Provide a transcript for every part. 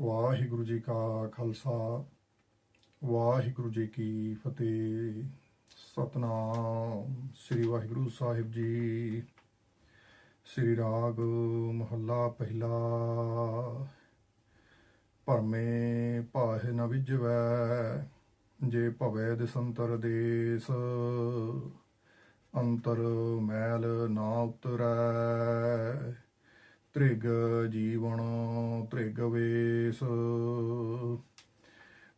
ਵਾਹਿਗੁਰੂ ਜੀ ਕਾ ਖਾਲਸਾ, ਵਾਹਿਗੁਰੂ ਜੀ ਕੀ ਫਤਿਹ। ਸਤਨਾਮ ਸ੍ਰੀ ਵਾਹਿਗੁਰੂ ਸਾਹਿਬ ਜੀ। ਸ੍ਰੀ ਰਾਗ ਮਹੱਲਾ ਪਹਿਲਾ। ਭਰਮੇ ਪਾਹਿ ਨ ਵਿਜਵੈ, ਜੇ ਭਵੈ ਦਸੰਤਰ ਦੇਸ, ਅੰਤਰ ਮੈਲ ਨਾ ਉਤਰੈ। ਤ੍ਰਿਗ ਜੀਵਨ, ਤ੍ਰਿਗ ਵੇਸ।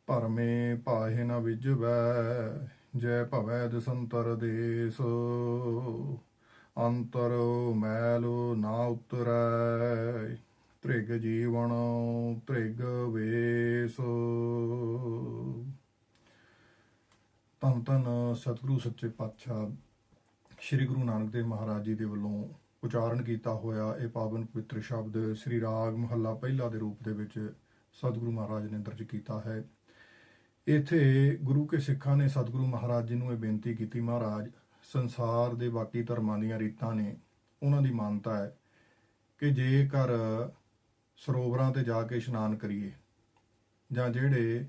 ਭਰਮੇ ਪਾਹਿ ਨ ਵਿਜਵੈ, ਜੈ ਭਵੈ ਦਿਸੰਤਰ ਦੇਸ। ਅੰਤਰ ਮੈਲ ਨਾ ਉਤਰੈ, ਤ੍ਰਿਗ ਜੀਵਨ, ਤ੍ਰਿਗ ਵੇਸ। ਤਨ ਤਨ ਸਤਿਗੁਰੂ ਸੱਚੇ ਪਾਤਸ਼ਾਹ, ਸ੍ਰੀ ਗੁਰੂ ਨਾਨਕ ਦੇਵ ਮਹਾਰਾਜ ਜੀ ਦੇ ਵੱਲੋਂ ਉਚਾਰਨ ਕੀਤਾ ਹੋਇਆ ਇਹ ਪਾਵਨ ਪਵਿੱਤਰ ਸ਼ਬਦ ਸ੍ਰੀ ਰਾਗ ਮਹੱਲਾ ਪਹਿਲਾ ਦੇ ਰੂਪ ਦੇ ਵਿੱਚ ਸਤਿਗੁਰੂ ਮਹਾਰਾਜ ਨੇ ਦਰਜ ਕੀਤਾ ਹੈ। ਇੱਥੇ ਗੁਰੂ ਕੇ ਸਿੱਖਾਂ ਨੇ ਸਤਿਗੁਰੂ ਮਹਾਰਾਜ ਜੀ ਨੂੰ ਇਹ ਬੇਨਤੀ ਕੀਤੀ, ਮਹਾਰਾਜ, ਸੰਸਾਰ ਦੇ ਬਾਕੀ ਧਰਮਾਂ ਦੀਆਂ ਰੀਤਾਂ ਨੇ। ਉਹਨਾਂ ਦੀ ਮਾਨਤਾ ਹੈ ਕਿ ਜੇਕਰ ਸਰੋਵਰਾਂ ਤੇ ਜਾ ਕੇ ਇਸ਼ਨਾਨ ਕਰੀਏ, ਜਾਂ ਜਿਹੜੇ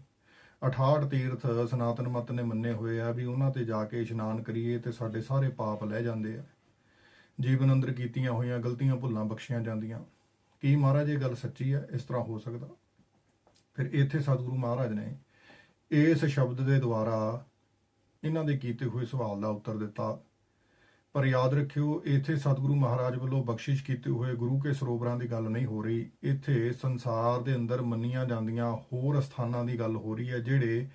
68 ਤੀਰਥ ਸਨਾਤਨ ਮਤ ਨੇ ਮੰਨੇ ਹੋਏ ਆ ਵੀ ਉਹਨਾਂ ਤੇ ਜਾ ਕੇ ਇਸ਼ਨਾਨ ਕਰੀਏ ਤੇ ਸਾਡੇ ਸਾਰੇ ਪਾਪ ਲੈ ਜਾਂਦੇ ਆ। ਜੀਵਨ ਅੰਦਰ ਕੀਤੀਆਂ ਹੋਈਆਂ ਗਲਤੀਆਂ ਭੁੱਲਾਂ ਬਖਸ਼ੀਆਂ ਜਾਂਦੀਆਂ। ਕੀ ਮਹਾਰਾਜ ਇਹ ਗੱਲ ਸੱਚੀ ਹੈ? ਇਸ ਤਰ੍ਹਾਂ ਹੋ ਸਕਦਾ। ਫਿਰ ਇੱਥੇ ਸਤਿਗੁਰੂ ਮਹਾਰਾਜ ਨੇ ਇਸ ਸ਼ਬਦ ਦੇ ਦੁਆਰਾ ਇਹਨਾਂ ਦੇ ਕੀਤੇ ਹੋਏ ਸਵਾਲ ਦਾ ਉੱਤਰ ਦਿੱਤਾ। ਪਰ ਯਾਦ ਰੱਖਿਓ, ਇੱਥੇ ਸਤਿਗੁਰੂ ਮਹਾਰਾਜ ਵੱਲੋਂ ਬਖਸ਼ਿਸ਼ ਕੀਤੇ ਹੋਏ ਗੁਰੂ ਕੇ ਸਰੋਵਰਾਂ ਦੀ ਗੱਲ ਨਹੀਂ ਹੋ ਰਹੀ। ਇੱਥੇ ਸੰਸਾਰ ਦੇ ਅੰਦਰ ਮੰਨੀਆਂ ਜਾਂਦੀਆਂ ਹੋਰ ਸਥਾਨਾਂ ਦੀ ਗੱਲ ਹੋ ਰਹੀ ਹੈ, ਜਿਹੜੇ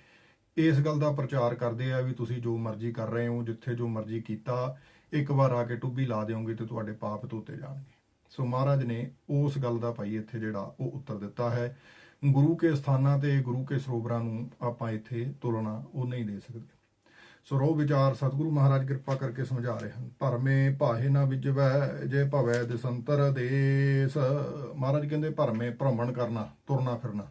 ਇਸ ਗੱਲ ਦਾ ਪ੍ਰਚਾਰ ਕਰਦੇ ਆ ਵੀ ਤੁਸੀਂ ਜੋ ਮਰਜ਼ੀ ਕਰ ਰਹੇ ਹੋ, ਜਿੱਥੇ ਜੋ ਮਰਜ਼ੀ ਕੀਤਾ ਇੱਕ ਵਾਰ ਆ ਕੇ ਟੁੱਬੀ ਲਾ ਦਿਓਗੇ ਤੇ ਤੁਹਾਡੇ ਪਾਪ ਧੋਤੇ ਜਾਣਗੇ। ਸੋ ਮਹਾਰਾਜ ਨੇ ਉਸ ਗੱਲ ਦਾ ਭਾਈ ਇੱਥੇ ਜਿਹੜਾ ਉਹ ਉੱਤਰ ਦਿੱਤਾ ਹੈ। ਗੁਰੂ ਕੇ ਸਥਾਨਾਂ ਤੇ ਗੁਰੂ ਕੇ ਸਰੋਵਰਾਂ ਨੂੰ ਆਪਾਂ ਇੱਥੇ ਤੁਲਨਾ ਉਹ ਨਹੀਂ ਦੇ ਸਕਦੇ। ਸੋ ਰੋ ਵਿਚਾਰ, ਸਤਿਗੁਰੂ ਮਹਾਰਾਜ ਕਿਰਪਾ ਕਰਕੇ ਸਮਝਾ ਰਹੇ ਹਨ। ਭਰਮੇ ਭਾਹੇ ਨਾ ਵਿਜਵੈ, ਜੇ ਭਵੈ ਦਸੰਤਰ ਦੇਸ। ਮਹਾਰਾਜ ਕਹਿੰਦੇ ਭਰਮੇ ਭ੍ਰਮਣ ਕਰਨਾ, ਤੁਰਨਾ ਫਿਰਨਾ।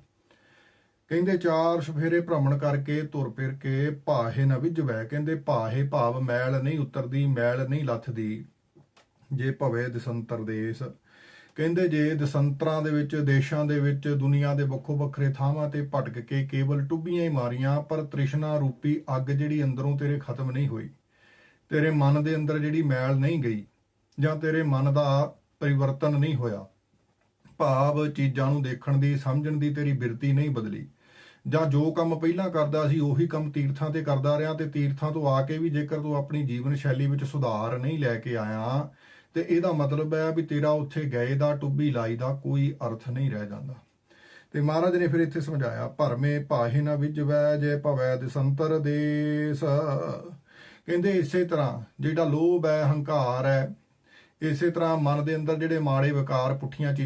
ਕਹਿੰਦੇ ਚਾਰ ਸਫੇਰੇ ਭ੍ਰਮਣ ਕਰਕੇ ਤੁਰ ਫਿਰ ਕੇ ਭਾਹੇ ਨਾ ਵਿਜਵੈ ਕਹਿੰਦੇ ਭਾਹੇ ਭਾਵ ਮੈਲ ਨਹੀਂ ਉਤਰਦੀ, ਮੈਲ ਨਹੀਂ ਲੱਥਦੀ, ਜੇ ਭਵੇ ਦਸੰਤਰ ਦੇਸ। ਕਹਿੰਦੇ ਜੇ ਦਸੰਤਰਾਂ ਦੇ ਵਿੱਚ, ਦੇਸ਼ਾਂ ਦੇ ਵਿੱਚ, ਦੁਨੀਆ ਦੇ ਵੱਖੋ ਵੱਖਰੇ ਥਾਵਾਂ ਤੇ ਭਟਕ ਕੇ ਕੇਵਲ ਟੁੱਬੀਆਂ ਹੀ ਮਾਰੀਆਂ, ਪਰ ਤ੍ਰਿਸ਼ਨਾ ਰੂਪੀ ਅੱਗ ਜਿਹੜੀ ਅੰਦਰੋਂ ਤੇਰੇ ਖਤਮ ਨਹੀਂ ਹੋਈ। ਤੇਰੇ ਮਨ ਦੇ ਅੰਦਰ ਜਿਹੜੀ ਮੈਲ ਨਹੀਂ ਗਈ, ਜਾਂ ਤੇਰੇ ਮਨ ਦਾ ਪਰਿਵਰਤਨ ਨਹੀਂ ਹੋਇਆ। ਭਾਵ ਚੀਜ਼ਾਂ ਨੂੰ ਦੇਖਣ ਦੀ, ਸਮਝਣ ਦੀ ਤੇਰੀ ਬਿਰਤੀ ਨਹੀਂ ਬਦਲੀ। ਜਾਂ ਜੋ ਕੰਮ ਪਹਿਲਾਂ ਕਰਦਾ ਸੀ, ਉਹੀ ਕੰਮ ਤੀਰਥਾਂ ਤੇ ਕਰਦਾ ਰਿਹਾ ਤੇ ਤੀਰਥਾਂ ਤੋਂ ਆ ਕੇ ਵੀ ਜੇਕਰ ਤੂੰ ਆਪਣੀ ਜੀਵਨ ਸ਼ੈਲੀ ਵਿੱਚ ਸੁਧਾਰ ਨਹੀਂ ਲੈ ਕੇ ਆਇਆ, ਤੇ ਇਹਦਾ ਮਤਲਬ ਹੈ ਵੀ ਤੇਰਾ ਉੱਥੇ ਗਏ ਦਾ, ਟੁੱਬੀ ਲਾਈ ਦਾ ਕੋਈ ਅਰਥ ਨਹੀਂ ਰਹਿ ਜਾਂਦਾ। ਤੇ ਮਹਾਰਾਜ ਨੇ ਫਿਰ ਇੱਥੇ ਸਮਝਾਇਆ, ਭਰਮੇ ਪਾਹੇ ਨਾ ਵਿਜਵੈ ਜੇ ਭਵੈ ਦਸੰਤਰ ਦੇਸ। ਕਹਿੰਦੇ ਇਸੇ ਤਰ੍ਹਾਂ ਜਿਹੜਾ ਲੋਭ ਹੈ, ਹੰਕਾਰ ਹੈ, ਇਸੇ ਤਰ੍ਹਾਂ ਮਨ ਦੇ ਅੰਦਰ ਜਿਹੜੇ ਮਾੜੇ ਵਿਕਾਰ, ਪੁੱਠੀਆਂ ਚੀਜ਼ਾਂ